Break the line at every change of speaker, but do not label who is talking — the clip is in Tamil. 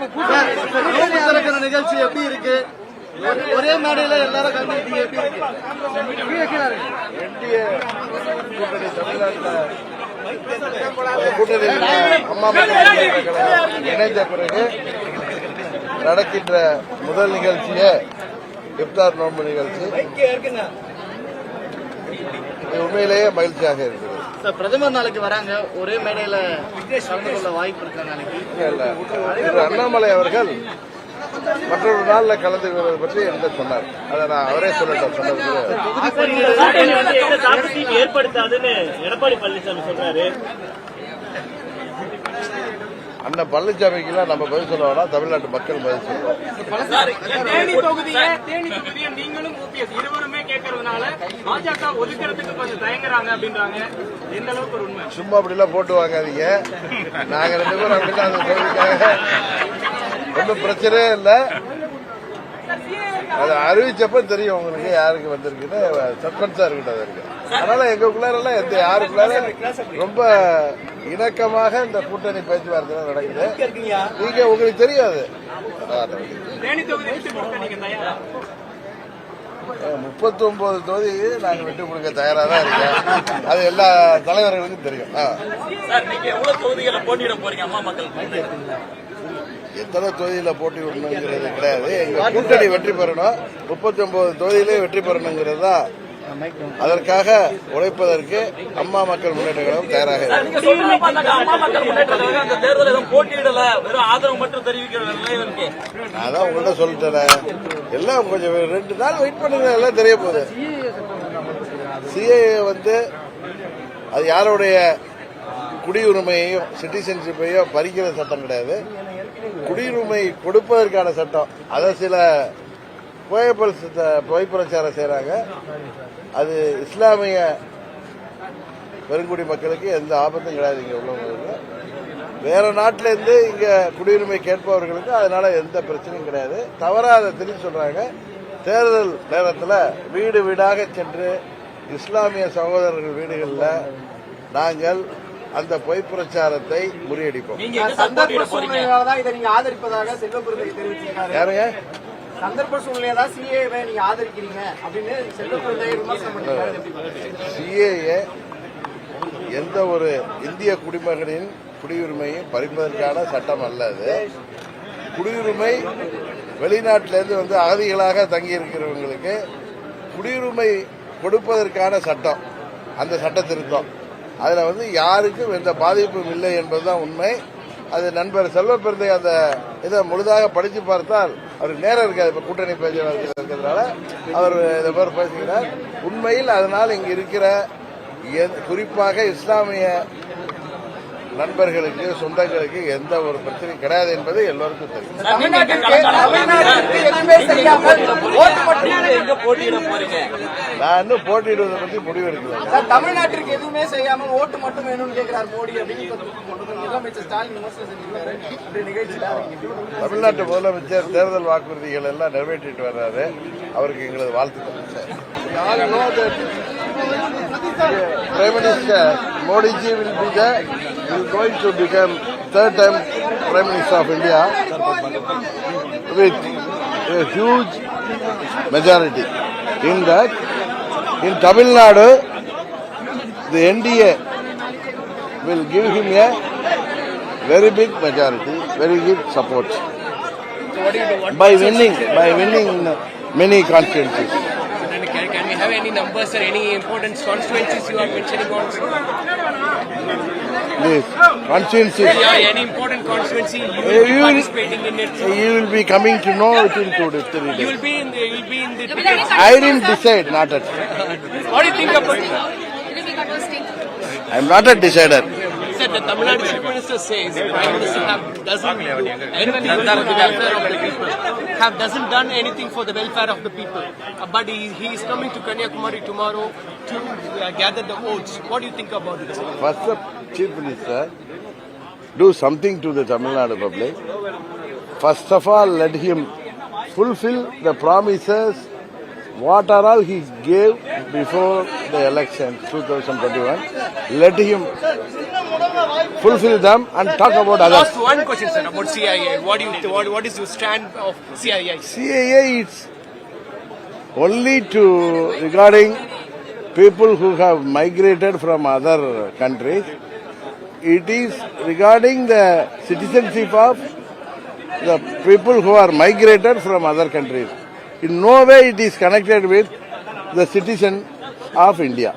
திறக்கிற நிகழ்ச்சி எப்படி இருக்கு ஒரே- ஒரே மேடையில எல்லாரும் கலந்துக்கிட்டீங்க எப்படி இருக்கு
என்டிஏ கூட்டணி அம்மா மக்கள் முன்னேற்ற இணைந்த பிறகு நடக்கின்ற முதல் நிகழ்ச்சியை இப்தார் நோன்பு நிகழ்ச்சி. இது உண்மையிலேயே மகிழ்ச்சியாக இருக்கிறது
சார் பிரதமர் நாளைக்கு வராங்க. ஒரே மேடையில கலந்து கொள்ள வாய்ப்பு இருக்கா நாளைக்கு?
அண்ணாமலை அவர்கள் மற்றொரு நாள்ல கலந்து கொள்வது பற்றி என்கிட்ட சொன்னார். அதை நான் அவரே சொல்லட்டும் சொன்னது
எந்த ஏற்படுத்தாதுன்னு எடப்பாடி பழனிசாமி சொல்றாரு.
அண்ணன் பழனிசாமிக்கெல்லாம் நம்ம பதில் சொல்ல வேணாம் தமிழ்நாட்டு மக்கள் பதில் சொல்லுவோம்
பாஜக ஒதுக்கிறதுக்கு கொஞ்சம் தயங்குறாங்க அப்படின்றாங்க. எந்த அளவுக்கு ஒரு உண்மை?
சும்மா அப்படிலாம் போட்டு வாங்காதீங்க. நாங்க ரெண்டு பேரும் அப்படிலாம் அந்த ஒன்றும் பிரச்சனையே இல்லை. அது அறிவிச்சப்ப தெரியும் உங்களுக்கு யாருக்கு வந்திருக்குன்னு. சஸ்பென்ஸா இருக்கட்டும் அது இருக்கு. அதனால எங்களுக்குள்ளாரெல்லாம் எந்த யாருக்குள்ளார ரொம்ப இணக்கமாக இந்த கூட்டணி பேச்சுவார்த்தை நடக்குது. நீங்க உங்களுக்கு தெரியாது.
தேனி தொகுதி விட்டு கொடுக்க நீங்க தயாரா
முப்பத்தி ஒன்பது தொகுதி நாங்க விட்டு கொடுக்க தயாரா தான் இருக்கேன் அது எல்லா தலைவர்களுக்கும் தெரியும். எத்தனை தொகுதியில போட்டி விடணுங்கிறது கிடையாது. எங்க கூட்டணி வெற்றி பெறணும். முப்பத்தி ஒன்பது தொகுதியிலே வெற்றி பெறணுங்கிறது தான் அதற்காக உழைப்பதற்கு அம்மா மக்கள் முன்னேற்ற கழகம் தயாராக இருக்கு
நீங்க சொல்றத பார்த்தாக்கா அம்மா மக்கள் முன்னேற்ற கழகம் அந்த தேர்தல் எதுவும் போட்டியிடல. வெறும் ஆதரவு மட்டும் தெரிவிக்கிற நிலையில இருக்கு.
நான் தான் உங்கள்கிட்ட சொல்லிட்டேன். எல்லாம் கொஞ்சம் ரெண்டு நாள் வெயிட் பண்ணுங்க எல்லாம் தெரிய போகுது. சிஏஏ வந்து அது யாருடைய குடியுரிமையையும் சிட்டிசன்ஷிப்பையும் பறிக்கிற சட்டம் கிடையாது. குடியுரிமை கொடுப்பதற்கான சட்டம். அதை சில புகைப்பல் புகை பிரச்சாரம் செய்றாங்க. அது இஸ்லாமிய பெருங்குடி மக்களுக்கு எந்த ஆபத்தும் கிடையாது இங்க உள்ளவங்களுக்கு. வேற நாட்டில இருந்து இங்க குடியுரிமை கேட்பவர்களுக்கு அதனால எந்த பிரச்சனையும் கிடையாது. தவறா அதை திரும்பி சொல்றாங்க. தேர்தல் நேரத்தில் வீடு வீடாக சென்று இஸ்லாமிய சகோதரர்கள் வீடுகளில் நாங்கள் அந்த பொய் பிரச்சாரத்தை முறியடிப்போம். யாருங்க?
சந்தர்ப்ப சூழ்நிலையா தான் சிஏவை நீங்க ஆதரிக்கிறீங்க அப்படின்னு செல்வபுரத்தை விமர்சனம் பண்ணிருக்காரு
சிஏஏ எந்த ஒரு இந்திய குடிமகனின் குடியுரிமையை பறிப்பதற்கான சட்டம் அல்ல அது. குடியுரிமை வெளிநாட்டிலிருந்து வந்து அகதிகளாக தங்கி இருக்கிறவங்களுக்கு குடியுரிமை கொடுப்பதற்கான சட்டம். அந்த சட்ட திருத்தம். அதில் வந்து யாருக்கும் எந்த பாதிப்பும் இல்லை என்பதுதான் உண்மை. அது நண்பர் செல்வப்பெருந்தை அந்த இதை முழுதாக படித்து பார்த்தால் அவருக்கு நேரம் இருக்காது. இப்ப கூட்டணி பேச்சுவார்த்தை இருக்கிறதுனால அவர் இதை பேர் பேசுகிறார். உண்மையில் அதனால் இங்கே இருக்கிற குறிப்பாக இஸ்லாமிய நண்பர்களுக்கு சொந்தங்களுக்கு எந்த ஒரு பிரச்சனையும் கிடையாது என்பது எல்லோருக்கும் தெரியும். நான் இன்னும் போட்டியிடுவதை பற்றி முடிவு எடுக்கல
சார் தமிழ்நாட்டிற்கு எதுவுமே செய்யாமல் ஓட்டு மட்டும் வேணும்னு கேட்கிறார் மோடி
தமிழ்நாட்டு முதலமைச்சர் தேர்தல் வாக்குறுதிகள் எல்லாம் நிறைவேற்றிட்டு வர்றாரு. அவருக்கு எங்களது வாழ்த்துக்கள். Prime Minister Modi ji will be the will going to become third time Prime Minister of India with a huge majority. In that, in Tamil Nadu, the NDA will give him a very big majority, very good support by winning, by winning many constituencies.
Have any numbers or any important constituencies you are mentioning also?
Yes, constituencies,
Yeah, any important constituency you will be
you will-
participating in it.
you will be coming to know within two to three
You will be in the, you will be in the tickets.
I didn't decide, not at.
What do you think about it?
I am not a decider.
Said the Tamil Nadu Chief Minister says Prime Minister have, doesn't do anything for the welfare of the people. Have doesn't done anything for the welfare of the people. Uh, but he, he is coming to Kanyakumari tomorrow to uh, gather the votes. What do you think about it?
First, the chief minister do something to the Tamil Nadu public. First of all, let him fulfill the promises what are all he gave before the election 2021, let him fulfill them and talk about others.
Last one question, sir, about CIA. What do you what, what is your stand of CIA?
CIA is only to regarding people who have migrated from other countries. It is regarding the citizenship of the people who are migrated from other countries. In no way it is connected with the citizen of India.